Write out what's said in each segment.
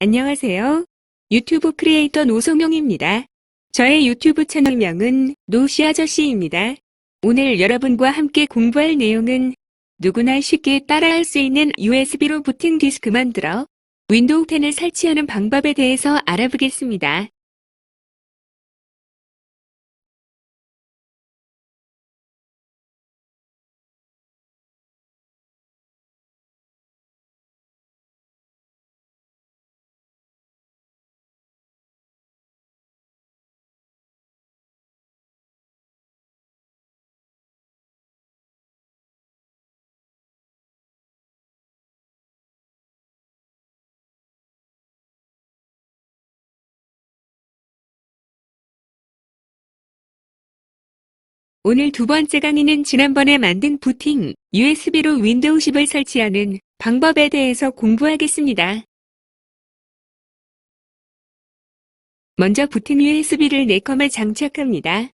안녕하세요. 유튜브 크리에이터 노성용입니다. 저의 유튜브 채널명은 노시 아저씨입니다. 오늘 여러분과 함께 공부할 내용은 누구나 쉽게 따라할 수 있는 USB로 부팅 디스크 만들어 윈도우 10을 설치하는 방법에 대해서 알아보겠습니다. 오늘 두 번째 강의는 지난번에 만든 부팅 USB로 윈도우 10을 설치하는 방법에 대해서 공부하겠습니다. 먼저 부팅 USB를 네컴에 장착합니다.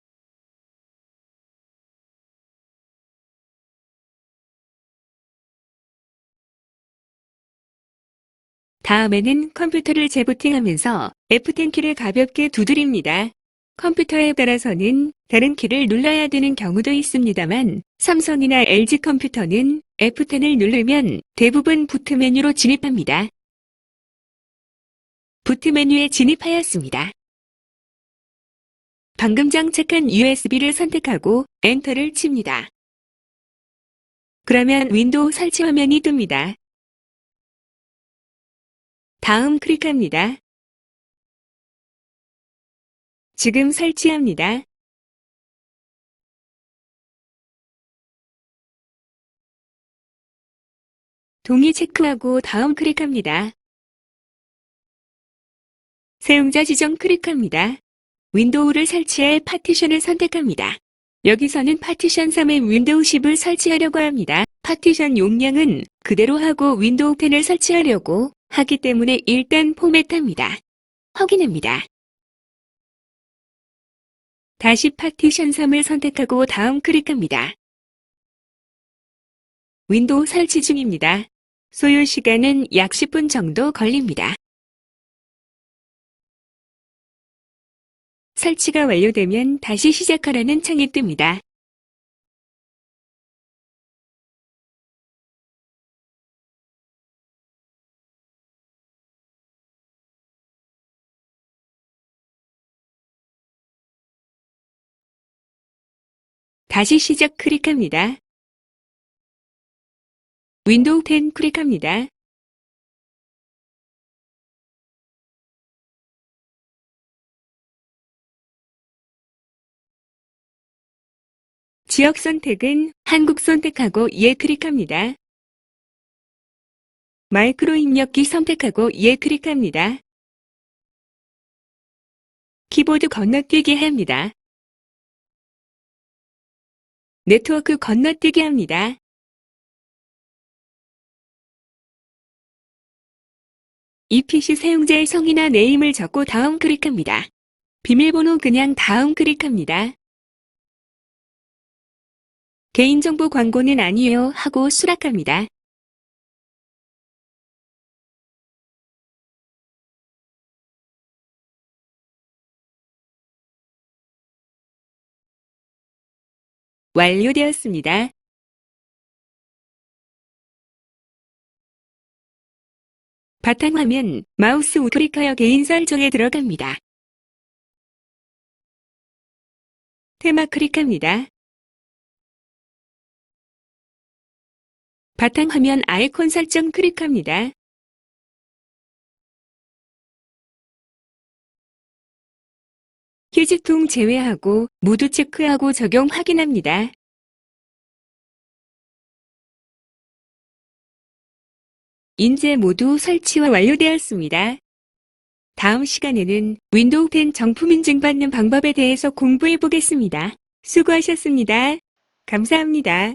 다음에는 컴퓨터를 재부팅하면서 F10 키를 가볍게 두드립니다. 컴퓨터에 따라서는 다른 키를 눌러야 되는 경우도 있습니다만 삼성이나 LG 컴퓨터는 F10을 누르면 대부분 부트 메뉴로 진입합니다. 부트 메뉴에 진입하였습니다. 방금 장착한 USB를 선택하고 엔터를 칩니다. 그러면 윈도우 설치 화면이 뜹니다. 다음 클릭합니다. 지금 설치합니다. 동의 체크하고 다음 클릭합니다. 사용자 지정 클릭합니다. 윈도우를 설치할 파티션을 선택합니다. 여기서는 파티션 3에 윈도우 10을 설치하려고 합니다. 파티션 용량은 그대로 하고 윈도우 10을 설치하려고 하기 때문에 일단 포맷합니다. 확인합니다. 다시 파티션 3을 선택하고 다음 클릭합니다. 윈도우 설치 중입니다. 소요 시간은 약 10분 정도 걸립니다. 설치가 완료되면 다시 시작하라는 창이 뜹니다. 다시 시작 클릭합니다. 윈도우 10 클릭합니다. 지역 선택은 한국 선택하고 예 클릭합니다. 마이크로 입력기 선택하고 예 클릭합니다. 키보드 건너뛰기 합니다. 네트워크 건너뛰기 합니다. 이 PC 사용자의 성이나 네임을 적고 다음 클릭합니다. 비밀번호 그냥 다음 클릭합니다. 개인정보 광고는 아니에요 하고 수락합니다. 완료되었습니다. 바탕화면 마우스 우클릭하여 개인 설정에 들어갑니다. 테마 클릭합니다. 바탕화면 아이콘 설정 클릭합니다. 휴지통 제외하고 모두 체크하고 적용 확인합니다. 인제 모두 설치와 완료되었습니다. 다음 시간에는 윈도우 10 정품 인증받는 방법에 대해서 공부해 보겠습니다. 수고하셨습니다. 감사합니다.